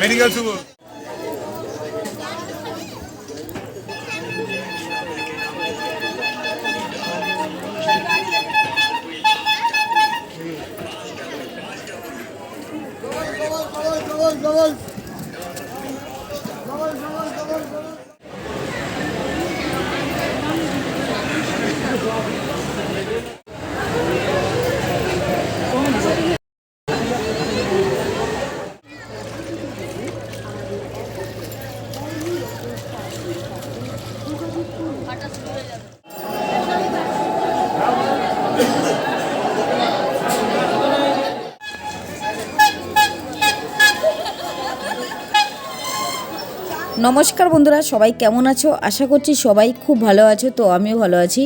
Medical শুভ নমস্কার বন্ধুরা, সবাই কেমন আছো? আশা করছি সবাই খুব ভালো আছো, তো আমিও ভালো আছি।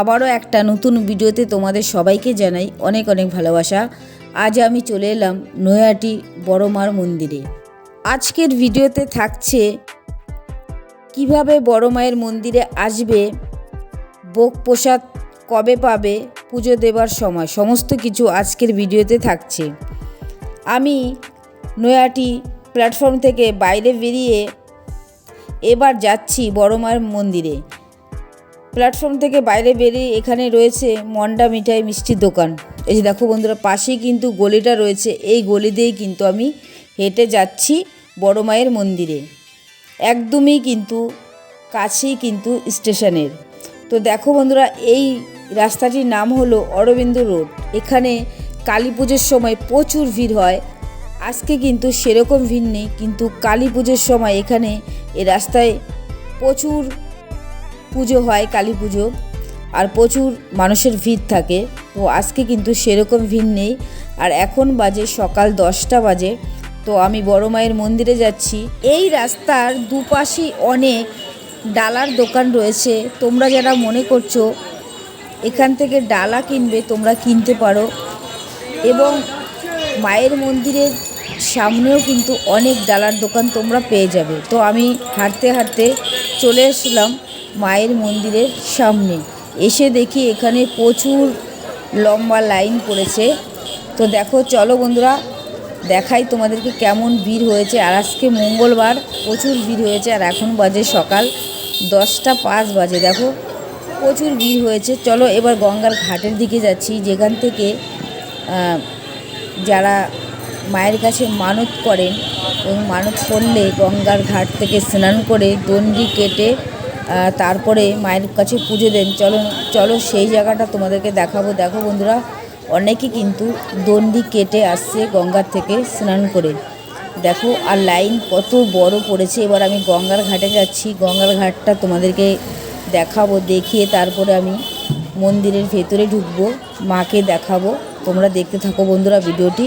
আবারও একটা নতুন ভিডিওতে তোমাদের সবাইকে জানাই অনেক অনেক ভালোবাসা। আজ আমি চলে এলাম নৈহাটি বড়মার মন্দিরে। আজকের ভিডিওতে থাকছে কীভাবে বড় মায়ের মন্দিরে আসবে, ভোগ প্রসাদ কবে পাবে, পুজো দেবার সময়, সমস্ত কিছু আজকের ভিডিওতে থাকছে। আমি নয়াটি প্ল্যাটফর্ম থেকে বাইরে বেরিয়ে এবার যাচ্ছি বড় মায়ের মন্দিরে। প্ল্যাটফর্ম থেকে বাইরে বেরিয়ে এখানে রয়েছে মন্ডা মিঠাই মিষ্টির দোকান। এই যে দেখো বন্ধুরা, পাশেই কিন্তু গলিটা রয়েছে। এই গলি দিয়েই কিন্তু আমি হেঁটে যাচ্ছি বড় মায়ের মন্দিরে। একদমই কিন্তু কাছেই কিন্তু স্টেশনের। তো দেখো বন্ধুরা, এই রাস্তাটির নাম হলো অরবিন্দ রোড। এখানে কালী পুজোর সময় প্রচুর ভিড় হয়। আজকে কিন্তু সেরকম ভিড় নেই, কিন্তু কালী পুজোর সময় এখানে এ রাস্তায় প্রচুর পুজো হয় কালী পুজো আর প্রচুর মানুষের ভিড় থাকে। তো আজকে কিন্তু সেরকম ভিড় নেই। আর এখন বাজে সকাল দশটা বাজে। তো আমি বড় মায়ের মন্দিরে যাচ্ছি। এই রাস্তার দুপাশেই অনেক ডালার দোকান রয়েছে। তোমরা যারা মনে করছ এখান থেকে ডালা কিনবে, তোমরা কিনতে পারো। এবং মায়ের মন্দিরের সামনেও কিন্তু অনেক ডালার দোকান তোমরা পেয়ে যাবে। তো আমি হাঁটতে হাঁটতে চলে এসলাম মায়ের মন্দিরের সামনে। এসে দেখি এখানে প্রচুর লম্বা লাইন পড়েছে। তো দেখো, চলো বন্ধুরা, দেখাই তোমাদেরকে কেমন ভিড় হয়েছে। আর আজকে মঙ্গলবার প্রচুর ভিড় হয়েছে, আর এখন বাজে সকাল দশটা পাঁচ বাজে। দেখো, প্রচুর ভিড় হয়েছে। চলো এবার গঙ্গার ঘাটের দিকে যাচ্ছি, যেখান থেকে যারা মায়ের কাছে মানত করেন এবং মানত করলে গঙ্গার ঘাট থেকে স্নান করে দণ্ডি কেটে তারপরে মায়ের কাছে পুজো দেন। চলো চলো সেই জায়গাটা তোমাদেরকে দেখাবো। দেখো বন্ধুরা, অনেকে কিন্তু দণ্ডি কেটে আসছে গঙ্গার থেকে স্নান করে। দেখো, আর লাইন কত বড় পড়েছে। এবার আমি গঙ্গার ঘাটে যাচ্ছি। গঙ্গার ঘাটটা তোমাদেরকে দেখাবো, দেখিয়ে তারপরে আমি মন্দিরের ভেতরে ঢুকবো, মাকে দেখাবো। তোমরা দেখতে থাকো বন্ধুরা ভিডিওটি।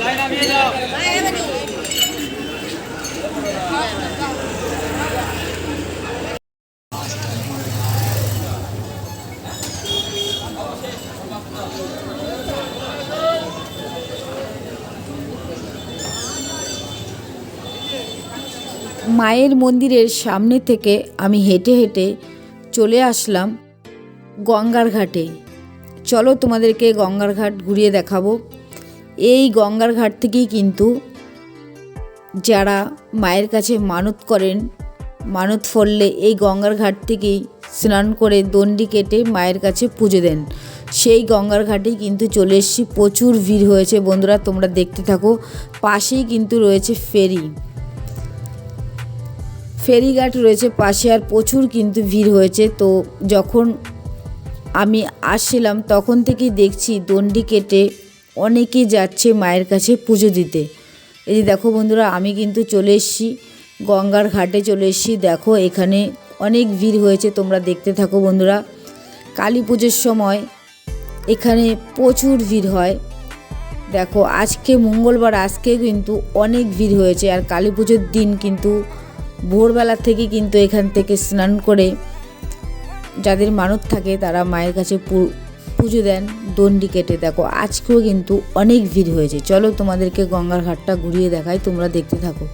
লাইন আমিয়ে যাও মায়ের মন্দিরের সামনে থেকে আমি হেঁটে হেঁটে চলে আসলাম গঙ্গার ঘাটে। চলো তোমাদেরকে গঙ্গার ঘাট ঘুরিয়ে দেখাবো। এই গঙ্গার ঘাট থেকেই কিন্তু যারা মায়ের কাছে মানত করেন, মানত ফললে এই গঙ্গার ঘাট থেকেই স্নান করে দণ্ডি কেটে মায়ের কাছে পুজো দেন। সেই গঙ্গার ঘাটেই কিন্তু চলে এসেছি। প্রচুর ভিড় হয়েছে বন্ধুরা, তোমরা দেখতে থাকো। পাশেই কিন্তু রয়েছে ফেরি। ফেরিঘাট রয়েছে, পাশে আর প্রচুর কিন্তু ভিড় হয়েছে। তো যখন আমি আসছিলাম, তখন থেকেই দেখছি দণ্ডি কেটে অনেকেই যাচ্ছে মায়ের কাছে পুজো দিতে। এই যে দেখো বন্ধুরা, আমি কিন্তু চলে এসেছি, গঙ্গার ঘাটে চলে এসেছি। দেখো, এখানে অনেক ভিড় হয়েছে, তোমরা দেখতে থাকো বন্ধুরা। কালী পুজোর সময় এখানে প্রচুর ভিড় হয়। দেখো, আজকে মঙ্গলবার, আজকে কিন্তু অনেক ভিড় হয়েছে। আর কালী পুজোর দিন কিন্তু ভোরবেলা থেকে কিন্তু এখান থেকে স্নান করে যাদের মানত থাকে তারা মায়ের কাছে পুজো দেন, দণ্ডি কেটে। দেখো, আজকেও কিন্তু অনেক ভিড় হয়েছে। চলো তোমাদেরকে গঙ্গার ঘাটটা ঘুরিয়ে দেখাই, তোমরা দেখতে থাকো।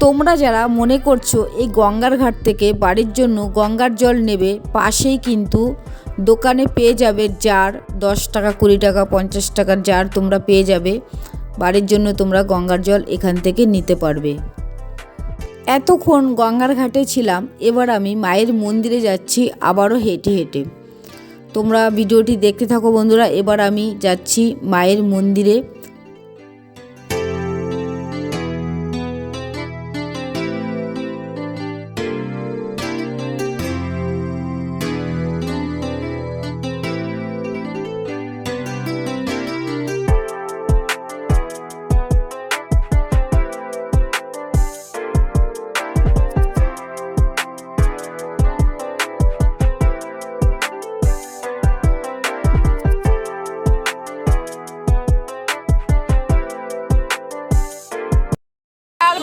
তোমরা যারা মনে করছ এই গঙ্গার ঘাট থেকে বাড়ির জন্য গঙ্গার জল নেবে, পাশেই কিন্তু দোকানে পেয়ে যাবে জার, দশ টাকা, কুড়ি টাকা, পঞ্চাশ টাকার জার তোমরা পেয়ে যাবে। বাড়ির জন্য তোমরা গঙ্গার জল এখান থেকে নিতে পারবে। এতক্ষণ গঙ্গার ঘাটে ছিলাম, এবার আমি মায়ের মন্দিরে যাচ্ছি আবারও হেঁটে হেঁটে। তোমরা ভিডিওটি দেখতে থাকো বন্ধুরা, এবার আমি যাচ্ছি মায়ের মন্দিরে।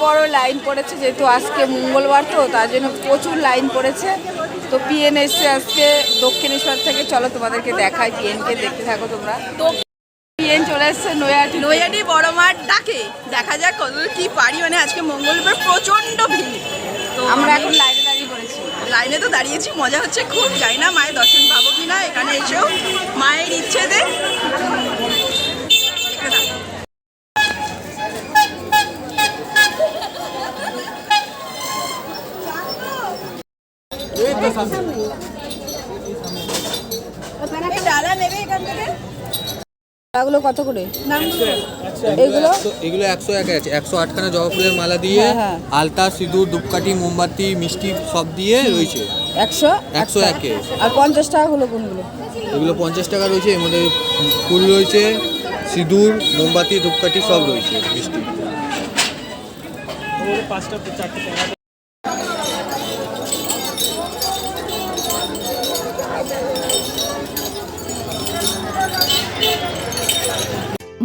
বড় লাইন পড়েছে যেহেতু আজকে মঙ্গলবার তো তার জন্য প্রচুর লাইন পড়েছে। তো পিএন এসছে আজকে দক্ষিণেশ্বর থেকে। চলো তোমাদেরকে দেখাই পিএনকে দেখতে থাকো তোমরা। তো পিএন চলে এসছে নৈয়াটি নৈয়াটি বড় মাঠ ডাকে দেখা যাক কতদূর কি পারি। মানে আজকে মঙ্গলবার প্রচণ্ড ভিড়। তো আমরা এখন লাইনে দাঁড়িয়ে পড়েছি। লাইনে তো দাঁড়িয়েছি মজা হচ্ছে খুব। যাই না মায়ের দর্শন পাবো কি না এখানে এসেও মায়ের ইচ্ছেতে দেখতে থাকো। এই ডালা নেবে এখান থেকে এগুলো কত করে? এগুলো এগুলো? একশো এক আছে একশো আটখানা জবা ফুলের মালা দিয়ে হ্যাঁ, হ্যাঁ। আলতা সিঁদুর ধূপকাঠি মোমবাতি মিষ্টি সব দিয়ে রয়েছে। একশো? একশো। একে। আর পঞ্চাশ টাকা হলো কোনগুলো? এগুলো পঞ্চাশ টাকা রয়েছে এর মধ্যে ফুল রয়েছে সিঁদুর মোমবাতি ধূপকাঠি সব রয়েছে মিষ্টি।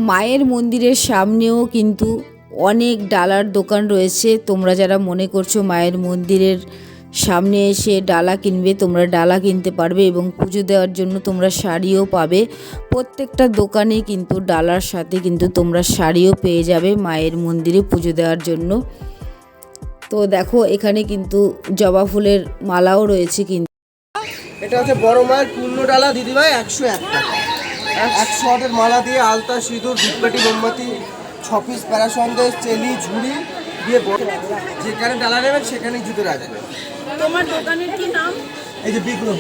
মায়ের মন্দিরের সামনেও কিন্তু অনেক ডালার দোকান রয়েছে। তোমরা যারা মনে করছ মায়ের মন্দিরের সামনে এসে ডালা কিনবে, তোমরা ডালা কিনতে পারবে এবং পুজো দেওয়ার জন্য তোমরা শাড়িও পাবে। প্রত্যেকটা দোকানে কিন্তু ডালার সাথে কিন্তু তোমরা শাড়িও পেয়ে যাবে মায়ের মন্দিরে পুজো দেওয়ার জন্য। তো দেখো, এখানে কিন্তু জবা ফুলের মালাও রয়েছে কিন্তু এটা হচ্ছে বড় মায়ের পূর্ণ ডালা, দিদিভাই, একশো এক টাকা। একশো আটের মালা দিয়ে আলতা সিঁদুর ধূপকাঠি মোমবাতি ছ পিস প্যারাসন্দেশ চেলি ঝুড়ি দিয়ে বড় যেখানে ডালা নেবেন সেখানেই জুতো রাখবেন তোমার দোকানের কি নাম? এই যে বিগ্রহ।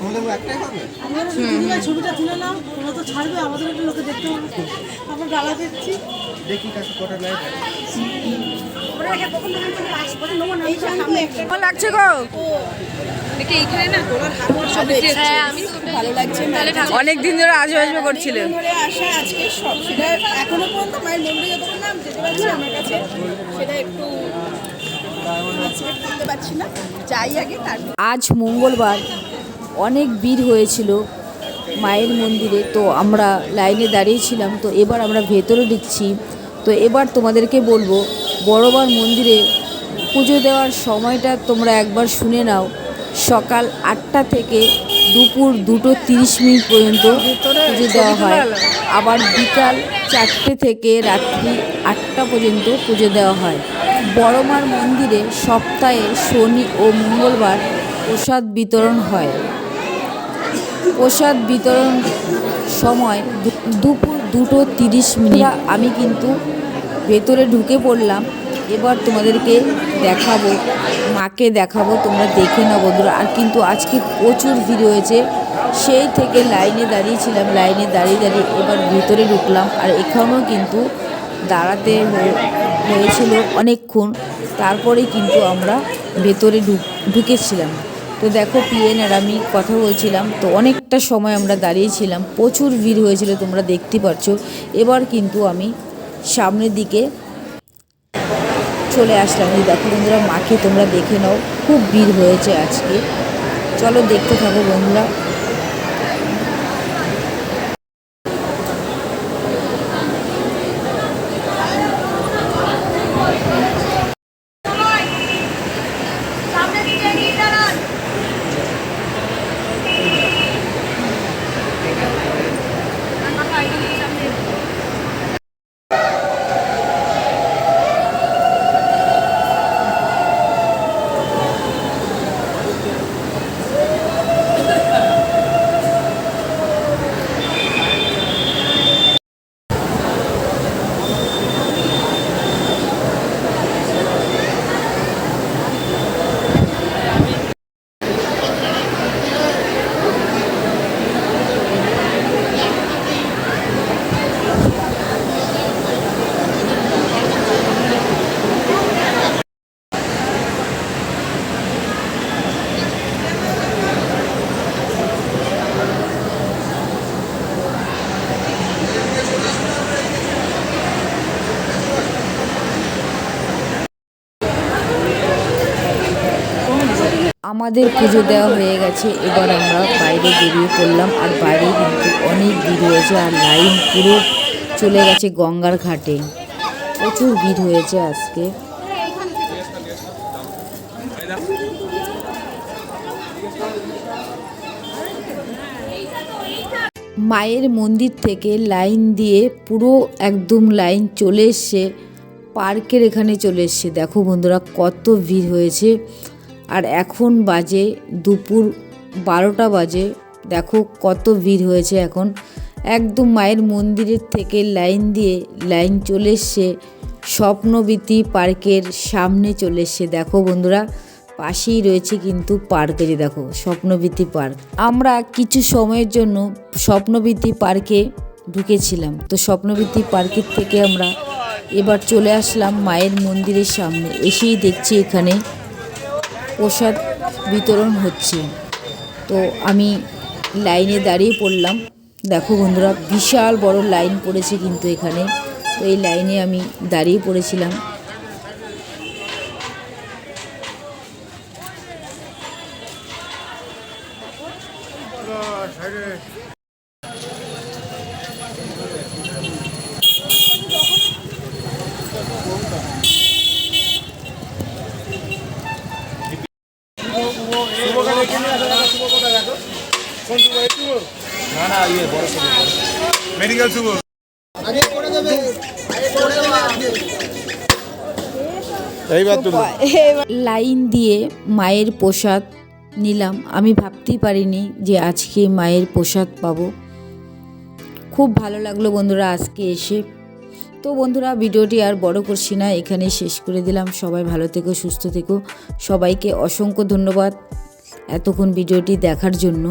আমাদের একটাই হবে? ছবিটা তুলে নাও তোমরা তো ছাড়বে আমাদের একটু লোকে দেখতে হবে। আমরা ডালা দিচ্ছি দেখি কাছে কটা নেয়। লাগছে গো? অনেক দিন ধরে আসবে আসবে করছিলে। ধরে আসা আজকে সব সেটা এখনও পর্যন্ত মায়ের মন্দিরে যতক্ষণ নাম যেতে পারছি আমার কাছে সেটা একটু participate করতে পারছি না। যাই আগে তারপর আজ মঙ্গলবার অনেক ভিড় হয়েছিল মায়ের মন্দিরে তো আমরা লাইনে দাঁড়িয়েছিলাম তো এবার আমরা ভেতরে ঢুকছি। তো এবার তোমাদেরকে বলব বড়বার মন্দিরে পুজো দেওয়ার সময়টা তোমরা একবার শুনে নাও। সকাল আটটা থেকে দুপুর দুটো তিরিশ মিনিট পর্যন্ত পুজো দেওয়া হয়। আবার বিকাল চারটে থেকে রাত্রি আটটা পর্যন্ত পুজো দেওয়া হয়। বড়মার মন্দিরে সপ্তাহে শনি ও মঙ্গলবার প্রসাদ বিতরণ হয়। প্রসাদ বিতরণ সময় দুপুর দুটো তিরিশ মিনিট। আমি কিন্তু ভেতরে ঢুকে পড়লাম। এবার তোমাদেরকে দেখাবো, মাকে দেখাবো, তোমরা দেখে নাও বন্ধুরা। আর কিন্তু আজকে প্রচুর ভিড় হয়েছে, সেই থেকে লাইনে দাঁড়িয়েছিলাম লাইনে দাঁড়িয়ে দাঁড়িয়ে এবার ভেতরে ঢুকলাম। আর এখানেও কিন্তু দাঁড়াতে হয়ে- হয়েছিল অনেকক্ষণ, তারপরে কিন্তু আমরা ভেতরে ঢুক, ঢুকেছিলাম। তো দেখো, পিএন আর আমি কথা বলছিলাম, তো অনেকটা সময় আমরা দাঁড়িয়েছিলাম প্রচুর ভিড় হয়েছিল, তোমরা দেখতে পাচ্ছ এবার কিন্তু আমি সামনের দিকে চলে আসলাম। এই দেখো বন্ধুরা, মাকে তোমরা দেখে নাও, খুব ভিড় হয়েছে আজকে। চলো দেখতে থাকো বন্ধুরা। আমাদের পুজো দেওয়া হয়ে গেছে। এবার আমরা বাইরে বেরিয়ে পড়লাম। আর বাইরে কিন্তু অনেক ভিড় হয়েছে আর লাইন পুরো চলে গেছে গঙ্গার ঘাটে। প্রচুর ভিড় হয়েছে আজকে। মায়ের মন্দির থেকে লাইন দিয়ে পুরো একদম লাইন চলে এসছে। পার্কের এখানে চলে এসছে। দেখো বন্ধুরা, কত ভিড় হয়েছে। আর এখন বাজে দুপুর বারোটা বাজে। দেখো কত ভিড় হয়েছে এখন। একদম মায়ের মন্দিরের থেকে লাইন দিয়ে লাইন চলে এসছে স্বপ্নবীতি পার্কের সামনে চলে এসছে। দেখো বন্ধুরা, পাশেই রয়েছে কিন্তু পার্কে যে দেখো স্বপ্নবীতি পার্ক। আমরা কিছু সময়ের জন্য স্বপ্নবীতি পার্কে ঢুকেছিলাম। তো স্বপ্নবীতি পার্কের থেকে আমরা এবার চলে আসলাম মায়ের মন্দিরের সামনে। এসেই দেখছি এখানে প্রসাদ বিতরণ হচ্ছে। তো আমি লাইনে দাঁড়িয়ে পড়লাম। দেখো বন্ধুরা, বিশাল বড় লাইন পড়েছে কিন্তু এখানে। তো এই লাইনে আমি দাঁড়িয়ে পড়েছিলাম। লাইন দিয়ে মায়ের প্রসাদ নিলাম। আমি ভাবতেই পারিনি যে আজকে মায়ের প্রসাদ পাবো। খুব ভালো লাগল বন্ধুরা আজকে এসে। তো বন্ধুরা, ভিডিওটি আর বড় করছি না এখানে শেষ করে দিলাম। সবাই ভালো থেকো, সুস্থ থেকো। সবাইকে অসংখ্য ধন্যবাদ এতক্ষণ ভিডিওটি দেখার জন্য।